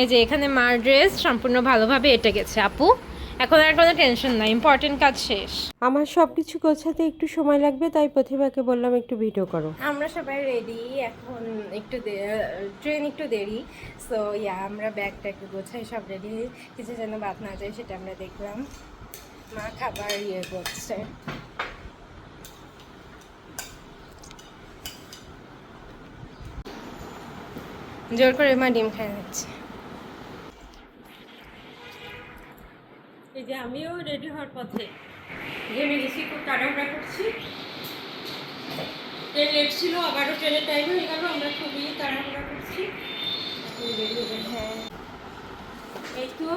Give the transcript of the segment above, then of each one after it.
এই যে এখানে মার ড্রেস সম্পূর্ণ ভালোভাবে এটে গেছে আপু। এখন আর কোনো টেনশন নাই ইম্পর্টেন্ট কাজ শেষ। আমার সব কিছু গোছাতে একটু সময় লাগবে তাই প্রতিভাকে বললাম একটু ভিডিও করো। আমরা সবাই রেডি এখন একটু ট্রেন একটু দেরি। সো ইয়া আমরা ব্যাগটা একটু গোছাই সব রেডি কিছু যেন বাদ না যায় সেটা আমরা দেখলাম। মা খাবার ইয়ে করছে। জোর করে মা ডিম খাই নিচ্ছে এই যে আমিও রেডি হওয়ার পথে। ঘেমে গেছি খুব তাড়াহুড়া করছি। ট্রেন লেট ছিল আবারও ট্রেনের টাইম হয়ে গেল আমরা খুবই তাড়াহুড়া করছি। হয়ে এই তো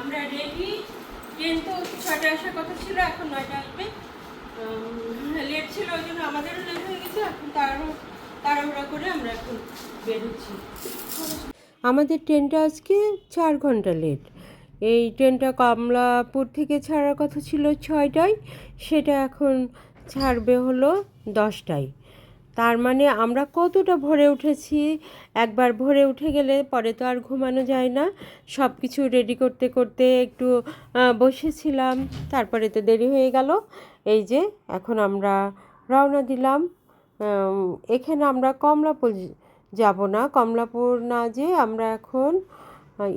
আমরা রেডি ট্রেন তো ছয়টা আসার কথা ছিল এখন নয়টা আসবে। লেট ছিল ওই জন্য আমাদেরও লেট হয়ে গেছে এখন তাড়াহুড়ো তাড়াহুড়া করে আমরা এখন বেরোচ্ছি আমাদের ট্রেনটা আজকে চার ঘণ্টা লেট এই ট্রেনটা কমলাপুর থেকে ছাড়ার কথা ছিল ছয়টায়, সেটা এখন ছাড়বে হলো দশটায়। তার মানে আমরা কতটা ভরে উঠেছি, একবার ভরে উঠে গেলে পরে তো আর ঘুমানো যায় না। সব কিছু রেডি করতে করতে একটু বসেছিলাম, তারপরে তো দেরি হয়ে গেল। এই যে, এখন আমরা রওনা দিলাম এখানে আমরা কমলাপুর যাব না। কমলাপুর না যে আমরা এখন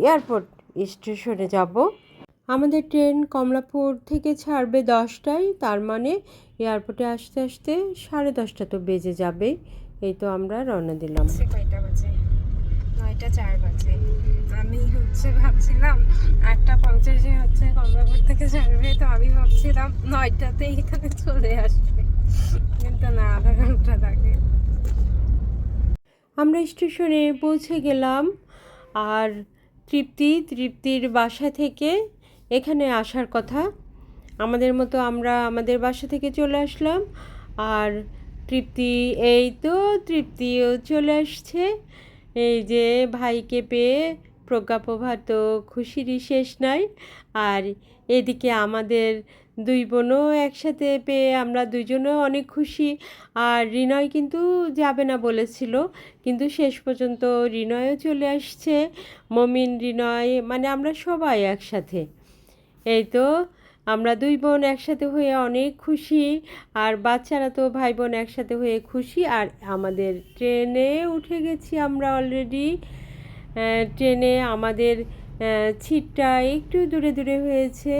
এয়ারপোর্ট স্টেশনে যাব। আমাদের ট্রেন কমলাপুর থেকে ছাড়বে দশটায়, তার মানে এয়ারপোর্টে আসতে আসতে সাড়ে দশটা তো বেজে যাবে। এই তো আমরা রওনা দিলাম। বাজে? নয়টা চার বাজে। আমি হচ্ছে ভাবছিলাম, আটটা পঞ্চাশে হচ্ছে কমলাপুর থেকে ছাড়বে, তো আমি ভাবছিলাম নয়টাতেই এখানে চলে আসবে। আমরা স্টেশনে পৌঁছে গেলাম আর তৃপ্তি, তৃপ্তির বাসা থেকে এখানে আসার কথা। আমাদের মতো আমরা আমাদের বাসা থেকে চলে আসলাম আর তৃপ্তি, এই তো তৃপ্তিও চলে আসছে। এই যে ভাইকে পেয়ে প্রজ্ঞাপ্রভা তো খুশিরই শেষ নাই। আর এদিকে আমাদের দুই বোনও একসাথে পেয়ে আমরা দুজনেও অনেক খুশি। আর রিনয় কিন্তু যাবে না বলেছিল, কিন্তু শেষ পর্যন্ত রিনয়ও চলে আসছে, মমিন, রিনয় মানে আমরা সবাই একসাথে। এই তো আমরা দুই বোন একসাথে হয়ে অনেক খুশি, আর বাচ্চারা তো ভাই বোন একসাথে হয়ে খুশি, আর আমাদের ট্রেনে উঠে গেছি আমরা অলরেডি ট্রেনে আমাদের ছিটটা একটু দূরে দূরে হয়েছে।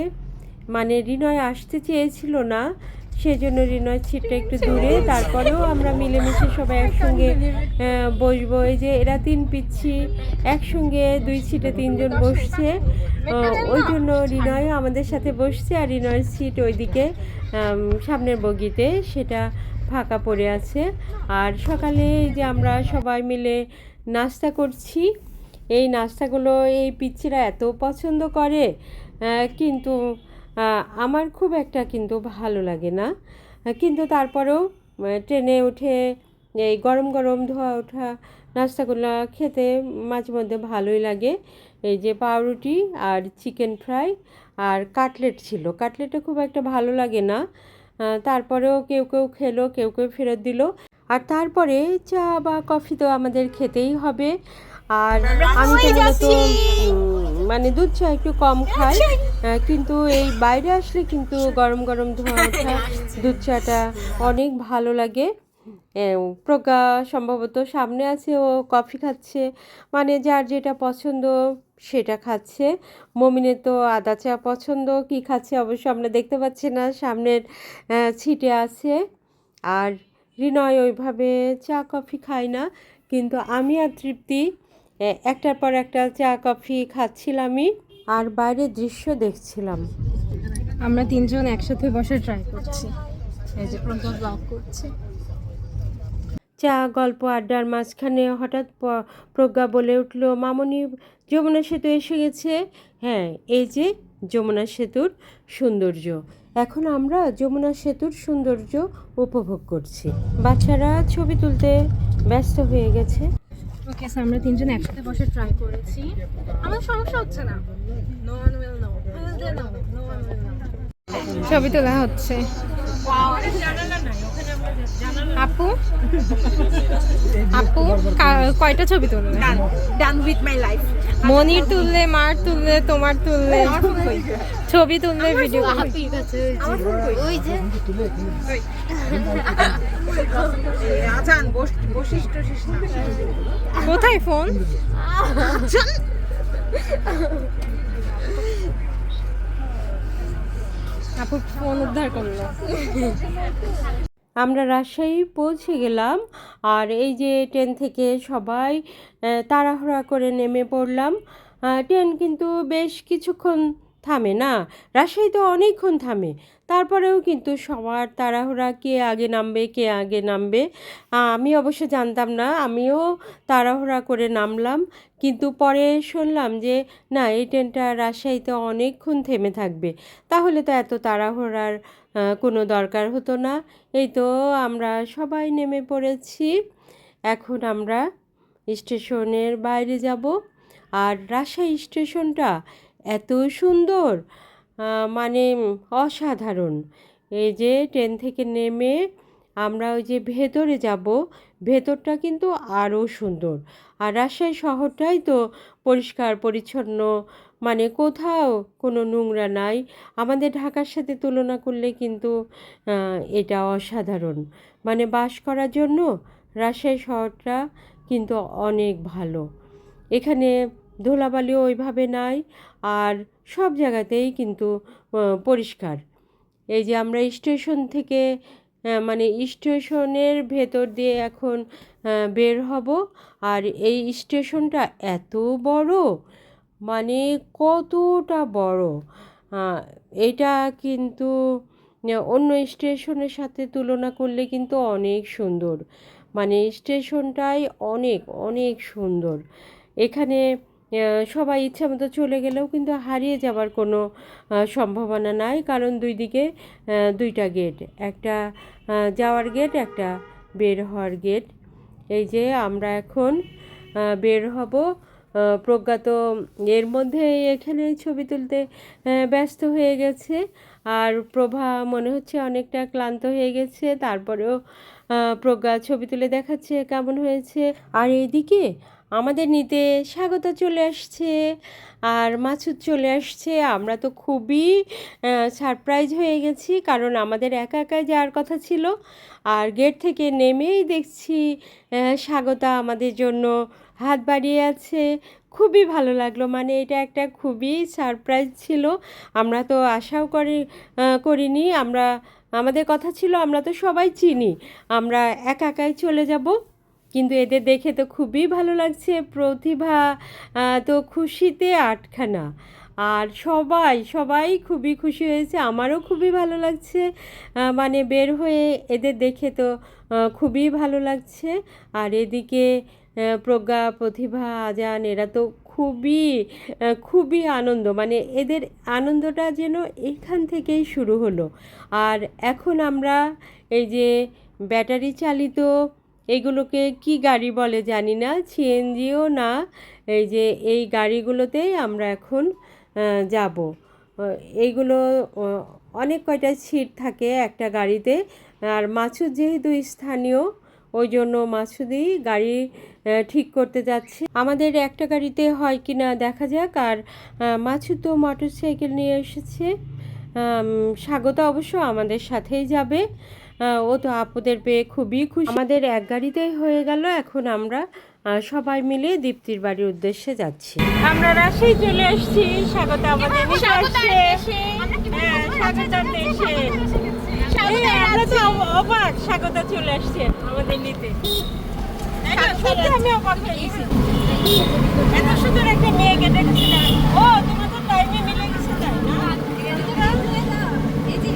মানে রিনয় আসতে চেয়েছিল না, সেজন্য রিনয় সিটটা একটু দূরে। তারপরেও আমরা মিলেমিশে সবাই একসঙ্গে বসবো। এই যে এরা তিন পিচ্ছি, একসঙ্গে দুই সিটে তিনজন বসছে। ওই জন্য রিনয় আমাদের সাথে বসছে আর রিনয়ের সিট ওইদিকে সামনের বগিতে, সেটা ফাঁকা পড়ে আছে। আর সকালে যে আমরা সবাই মিলে নাস্তা করছি। এই নাস্তাগুলো এই পিচ্ছিরা এত পছন্দ করে কিন্তু আমার খুব একটা কিন্তু ভালো লাগে না। কিন্তু তারপরেও ট্রেনে উঠে এই গরম গরম ধোয়া ওঠা নাস্তাগুলো খেতে মাঝে মধ্যে ভালোই লাগে। এই যে পাউরুটি আর চিকেন ফ্রাই আর কাটলেট ছিল। কাটলেটটা খুব একটা ভালো লাগে না। তারপরেও কেউ কেউ খেলো কেউ কেউ ফেরত দিল। আর তারপরে চা বা কফি তো আমাদের খেতেই হবে। আর আমি তো মানে দুধ চা একটু কম খাই কিন্তু এই বাইরে আসলে কিন্তু গরম গরম ধোয়া ওঠা দুধ চাটা অনেক ভালো লাগে। প্রজ্ঞা সম্ভবত সামনে আছে ও কফি খাচ্ছে মানে যার যেটা পছন্দ সেটা খাচ্ছে। মমিনে তো আদা চা পছন্দ কি খাচ্ছে অবশ্য আমরা দেখতে পাচ্ছি না সামনের ছিটে আছে। আর রিনয় ওইভাবে চা কফি খায় না কিন্তু আমি আর তৃপ্তি একটার পর একটা চা কফি খাচ্ছিলামই আর বাইরের দৃশ্য দেখছিলাম। আমরা তিনজন একসাথে বসে ট্রাই করছি। এই যে প্রজ্ঞা ব্লগ করছে। চা গল্প আড্ডার মাঝখানে হঠাৎ প্রজ্ঞা বলে উঠল মামনি যমুনা সেতু এসে গেছে? হ্যাঁ এই যে যমুনা সেতুর সৌন্দর্য। এখন আমরা যমুনা সেতুর সৌন্দর্য উপভোগ করছি। বাচ্চারা ছবি তুলতে ব্যস্ত হয়ে গেছে। ওকে আমরা তিনজন একসাথে বসে ট্রাই করেছি। আমার সমস্যা হচ্ছে না। নো ওয়ান উইল নো ছবি তোলা হচ্ছে। আপু? আপু কয়টা ছবি তুললে ডান উইথ মাই লাইফ মনির তুললে মার তুললে তোমার তুললে। ছবি তুললে ভিডিও বসিস টসিস না কোথায় ফোন? আপু ফোন উদ্ধার করল। আমরা রাজশাহী পৌঁছে গেলাম আর এই যে ট্রেন থেকে সবাই তাড়াহুড়া করে নেমে পড়লাম। ট্রেন কিন্তু বেশ কিছুক্ষণ থামে না, রাজশাহী তো অনেকক্ষণ থামে। তারপরেও কিন্তু সবার তাড়াহুড়া কে আগে নামবে, কে আগে নামবে আমি অবশ্য জানতাম না, আমিও তাড়াহুড়া করে নামলাম। কিন্তু পরে শুনলাম যে, না, এই ট্রেনটা রাজশাহীতে অনেকক্ষণ থেমে থাকবে। তাহলে তো এত তাড়াহুড়ার কোনো দরকার হতো না। এই তো আমরা সবাই নেমে পড়েছি। এখন আমরা স্টেশনের বাইরে যাব। আর রাজশাহী স্টেশনটা এত সুন্দর মানে অসাধারণ। এই যে ট্রেন থেকে নেমে আমরা ওই যে ভেতরে যাব, ভেতরটা কিন্তু আরও সুন্দর। আর রাজশাহী শহরটাই তো পরিষ্কার, পরিচ্ছন্ন মানে কোথাও কোনো নোংরা নাই। আমাদের ঢাকার সাথে তুলনা করলে কিন্তু এটা অসাধারণ। মানে বাস করার জন্য রাজশাহী শহরটা কিন্তু অনেক ভালো। এখানে ধুলাবালিও ওইভাবে নাই আর সব জায়গাতেই কিন্তু পরিষ্কার। এই যে আমরা স্টেশন থেকে মানে স্টেশনের ভেতর দিয়ে এখন বের হব আর এই স্টেশনটা এত বড় মানে কতটা বড়? এটা কিন্তু অন্য স্টেশনের সাথে তুলনা করলে কিন্তু অনেক সুন্দর। মানে স্টেশনটাই অনেক অনেক সুন্দর। এখানে সবাই ইচ্ছা মতো চলে গেলেও কিন্তু হারিয়ে যাবার কোনো সম্ভাবনা নাই। কারণ দুই দিকে দুইটা গেট। একটা যাওয়ার গেট, একটা বের হওয়ার গেট। এই যে আমরা এখন বের হব। প্রজ্ঞা তো এর মধ্যে এখানে ছবি তুলতে ব্যস্ত হয়ে গেছে। আর প্রভা মনে হচ্ছে অনেকটা ক্লান্ত হয়ে গেছে। তারপরেও প্রজ্ঞা ছবি তুলে দেখাচ্ছে কেমন হয়েছে। আর এইদিকে আমাদের নিতে স্বাগত চলে আসছে। আর মাছুদ চলে আসছে। আমরা তো খুবই সারপ্রাইজ হয়ে গেছি। কারণ আমাদের একা একাই যাওয়ার কথা ছিল। আর গেট থেকে নেমেই দেখছি স্বাগতা আমাদের জন্য হাত বাড়িয়ে আছে। খুবই ভালো লাগল। মানে এটা একটা খুবই সারপ্রাইজ ছিল। আমরা তো আশাও করি করিনি। আমরা, আমাদের কথা ছিল, আমরা তো সবাই চিনি। আমরা একা একাই চলে যাব। কিন্তু এদের দেখে তো খুবই ভালো লাগছে। প্রতিভা তো খুশিতে আটখানা। আর সবাই সবাই খুবই খুশি হয়েছে। আমারও খুবই ভালো লাগছে। মানে বের হয়ে এদের দেখে তো খুবই ভালো লাগছে। আর এদিকে প্রজ্ঞা, প্রতিভা, আজান, এরা তো খুবই খুবই আনন্দ। মানে এদের আনন্দটা যেন এখান থেকেই শুরু হলো। আর এখন আমরা এই যে ব্যাটারি চালিত এগুলোকে কি গাড়ি বলে জানি না, সিএনজিও না, এই যে এই গাড়িগুলোতেই আমরা এখন যাব। এইগুলো অনেক কয়টা সিট থাকে একটা গাড়িতে। আর মাছুদ যেহেতু স্থানীয় ওই জন্য মাছুদি গাড়ি ঠিক করতে যাচ্ছে। আমাদের একটা গাড়িতে হয় কি না দেখা যাক। আর মাছুদ তো মোটর সাইকেল নিয়ে এসেছে। স্বাগত অবশ্য আমাদের সাথেই যাবে। ও তো আপুদের পেয়ে খুবই খুশি। আমাদের এক গাড়িতেই হয়ে গেল। এখন আমরা সবাই মিলে দীপ্তির বাড়ির উদ্দেশ্যে যাচ্ছি। আমরা রাজশাহী চলে আসছি স্বাগত আমাদের দেশে। এই, আমরা তো অবাক। স্বাগত চলে আসছে আমাদের নিতে। সত্যি আমি অবাক হয়ে গেছি এত সুন্দর একটা মেয়েকে দেখেছি না ও তোমার তো টাইমে মিলে গেছে তাই না?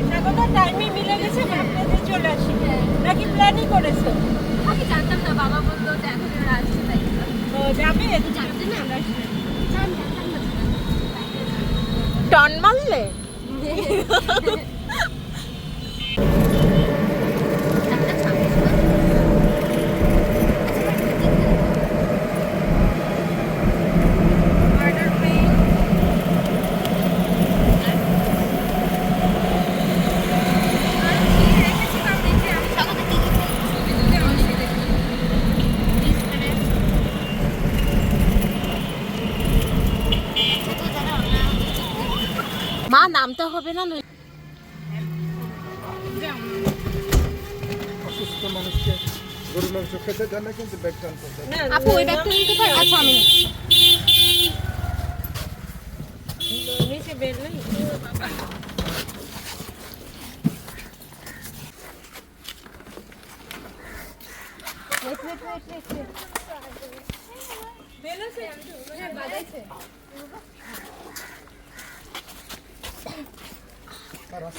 স্বাগত টাইমে মিলে গেছে যে চলে আসি। নাকি প্ল্যানই করেছ? আমি জানতাম না বাবা বলল যে এখন ওরা আসছে তাই। ও যাবে? জানতে না। টন মারলে চারটা ছাব্বিশ না? আর হবে না অসুস্থ মানুষকে গরু মাংস খেতে দেয় না কিন্তু ব্যাগ টানতে দেয় আপু ওই ব্যাগটা নিতে পারি আচ্ছা আমি। নিচে বের নেই?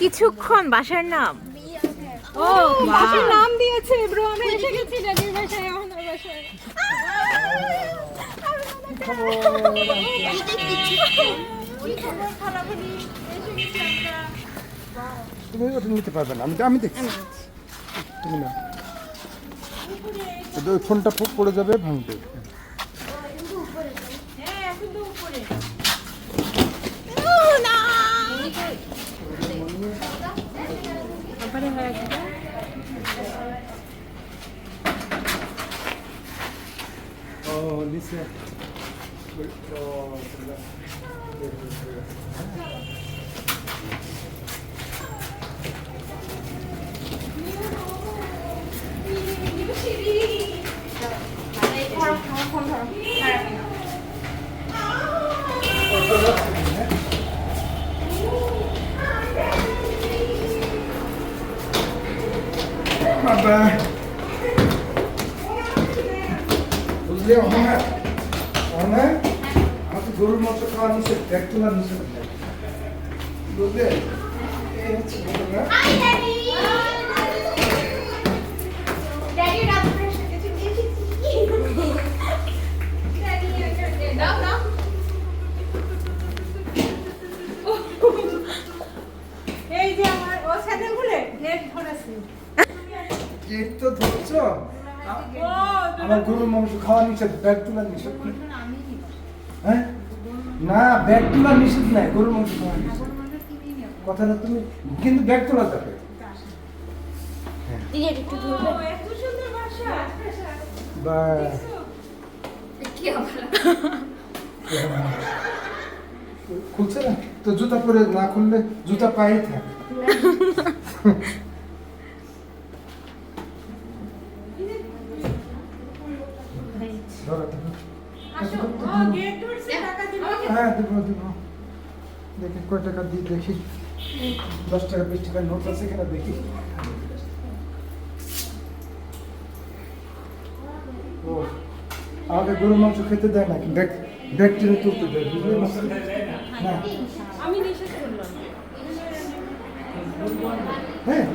কিছুক্ষণ বাসার নাম। ও বাসার নাম দিয়েছে ব্রো আমি এসে গেছি। বাসায় আমার বাসায়। তুমি ওটা নিতে পারবে না আমি আমি দেখছি। তুমি না ফোনটা পড়ে যাবে ভাঙবে। ও নিচে বাবা বুঝলে অনেক অনেক আমাকে গরুর মাংস খাওয়া নিষেধ ব্যাগ তোলা নিষেধ নেই। বুঝলে এই হচ্ছে ঘটনা গেট তো ধরছো? আমার গরুর মাংস খাওয়া নিষেধ ব্যাগ তোলা হ্যাঁ না ব্যাগ তোলা নিষেধ নাই গরুর মাংস কথাটা তুমি কিন্তু ব্যাগ তোলা যাবে এত সুন্দর বাসা বা কি খুলছে না? তো জুতা পরে না খুললে জুতা পায়ে থাক ধরো, ধরো। ও গেট ধরছে টাকা দিবা দেবো। দেবো দেখি কয় টাকা দিই দেখি। দশ টাকা বিশ টাকা নোট আছে কিনা দেখি। ও আমাকে গরুর মাংস খেতে দেয় না ব্যাগ ব্যাগ তুলতে দেয় বুঝলি? না হ্যাঁ।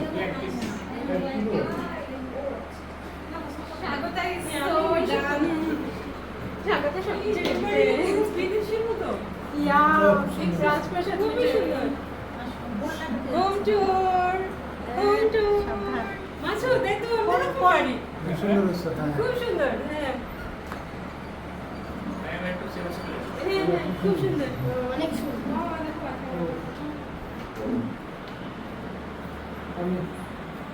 Swagata is so done Swagata সবচেয়ে বিদেশের মতো ইয়া রাজপ্রাসাদ খুবই সুন্দর। Home tour home tour. মাছু দেখ তো আমরা পারি খুব সুন্দর। হ্যাঁ। খুব সুন্দর হ্যাঁ। হ্যাঁ, খুব সুন্দর। অনেক সুন্দর। আমি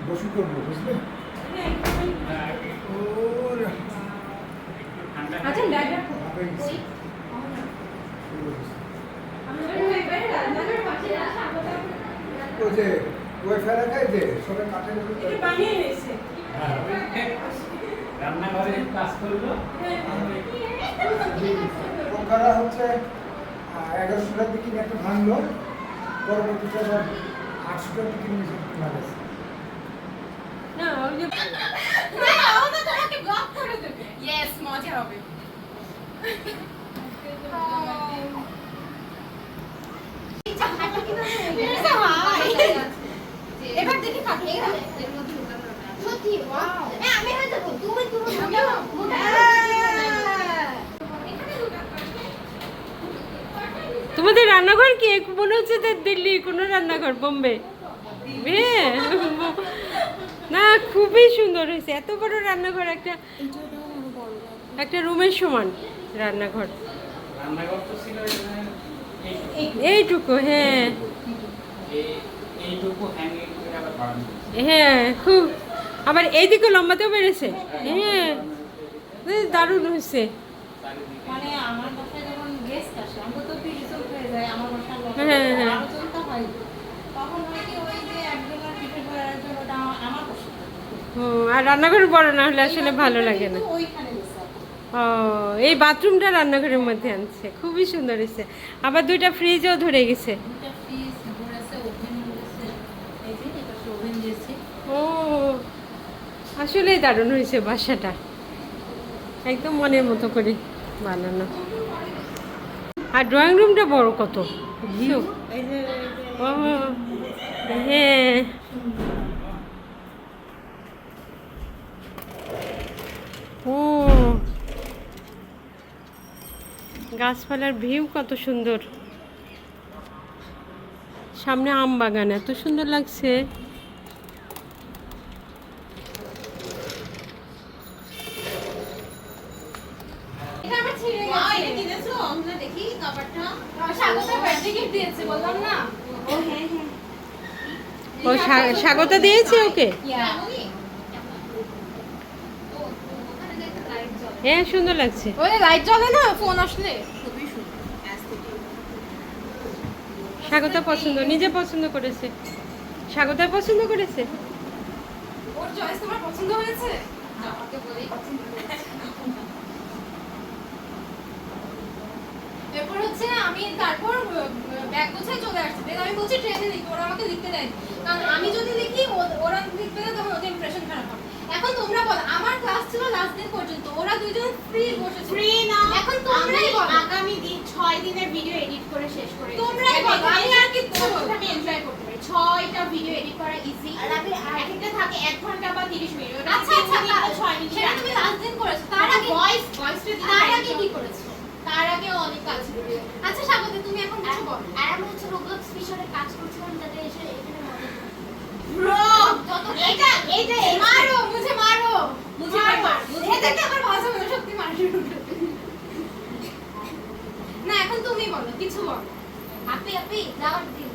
বসু করব বুঝলে? আচ্ছা ড্যাডা ভালোই ওই যে ওয়াইফাই রাখাই যে সবাই কাঠের বানিয়ে এনেছে। রান্নাঘরে কাজ করল। ওখানে হচ্ছে এগারোশোটার দিকে একটা ভাঙলো। পরবর্তীতে আবার আটশোটার দিকে লাগাচ্ছে না ইয়েস মজা হবে এবার দেখি কাকে সত্যি আমি হয়ে যাব। তুমি তুমি তোমাদের রান্নাঘর কি? মনে হচ্ছে যে দিল্লি কোনো রান্নাঘর বোম্বে। হ্যাঁ না খুবই সুন্দর হয়েছে। এত বড় রান্নাঘর একটা একটা রুমের সমান রান্নাঘর। এইটুকু। হ্যাঁ। হয়েছে। হ্যাঁ খুব আবার এইদিকে লম্বাতেও বেড়েছে। হ্যাঁ দারুণ হয়েছে। চারিদিকে মানে আমার বাসায় যখন গেস্ট আসে আমরা তো ফ্রিজ হয়ে হ্যাঁ, হ্যাঁ। হয়। হয়। পছন্দ হুম, আর রান্নাঘর বড় না হলে আসলে ভালো লাগে না। ও এই বাথরুমটা রান্নাঘরের মধ্যে আনছে। খুবই সুন্দর হয়েছে। আবার দুইটা ফ্রিজও ধরে গেছে। ও আসলেই দারুণ হয়েছে বাসাটা। একদম মনের মতো করে বানানো। আর ড্রয়িং রুমটা বড় কত? হ্যাঁ। ও। গাছপালার ভিউ কত সুন্দর। সামনে আম বাগান এত সুন্দর লাগছে। এটা আমার ছিঁড়ে মা গেছে এটা কিনেছো আমরা দেখি কাপড়টা স্বাগতের বার্থডে গিফট দিয়েছে বললাম না ও হ্যাঁ হ্যাঁ ও স্বা- স্বাগত দিয়েছে ওকে এমনই হ্যাঁ সুন্দর লাগছে। ওই লাইট জ্বলে না? ফোন আসলে? খুবই সুন্দর। স্বাগতা পছন্দ নিজে পছন্দ করেছে। স্বাগতা পছন্দ করেছে? ওর চয়েস তোমার পছন্দ হয়েছে? আমাকে বলেই পছন্দ এরপর হচ্ছে আমি তারপর ব্যাগ গোছায় চলে আসছি। দেন আমি বলছি ট্রেনে লিখব ওরা আমাকে লিখতে দেয় কারণ আমি যদি লিখি ওরা লিখবে না তখন ওদের ইমপ্রেশন এখন তোমরা বলো আমার ক্লাস ছিল লাস্ট দিন পর্যন্ত ওরা দুইজন ফ্রি বসেছিল ফ্রি না এখন তোমরাই বলো। আগামী দিন 6 দিনের ভিডিও এডিট করে শেষ করে তোমরাই বলো, আমি আর বলব না। আমি এনজয় করতে পারি 6টা ভিডিও এডিট করা ইজি আর আগে একটা থাকে 1 ঘণ্টা বা 30 মিনিট। আচ্ছা আচ্ছা তা- 6 মিনিট সেটা তুমি লাস্ট দিন করেছ। তার আগে ভয়েস ভয়েসটা দিতে তার আগে কি করেছ? তার আগে অনেক কাজ ছিল। আচ্ছা স্বাগত তুমি এখন কিছু বলো। আর আমি হচ্ছে রোবলক্স মিশনে কাজ করছিলাম না এখন তুমি বলো কিছু বলো। আপি আপি যাওয়ার দিন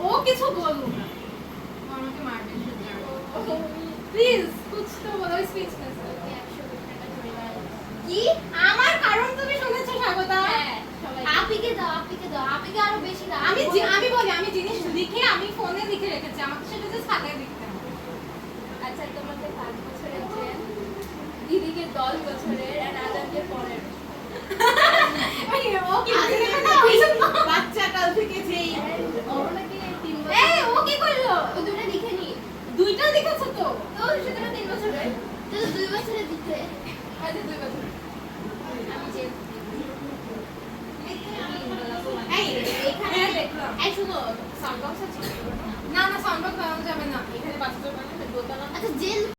ও কিছু বলো না। আমাকে মারবে প্লিজ কুছ তো বলো স্পিচলেস কি? আমার কারণ তুমি শুনেছো স্বাগতা? হ্যাঁ আপিকে দাও আপিকে দাও আপিকে আরও বেশি দাও। আমি আমি বলি আমি জিনিস লিখে আমি ফোনে লিখে রেখেছি আমাকে সেটা জাস্ট খাতায় লিখতে হবে আচ্ছা তোমাকে পাঁচ বছরের জেল দিদিকে দশ বছরের আর আজানকে পনেরো এই, ও কি আজকে লিখে না, দাও? বাচ্চা কাল থেকে যেই অরুণাকে তিন বছর ও কি করল? ও দুটো লিখে দুইটা লিখেছো তো? তো সেটা তিন বছরের। তো দুই বছরে দিতে। আচ্ছা দুই বছর আমি যে এই এখানে দেখলাম। এই শুনো। সাউন্ড বক্স আছে? না না সাউন্ড বক্স যাবে না। এখানে বাচ্চাদের বানানো দোতলা। আচ্ছা জেল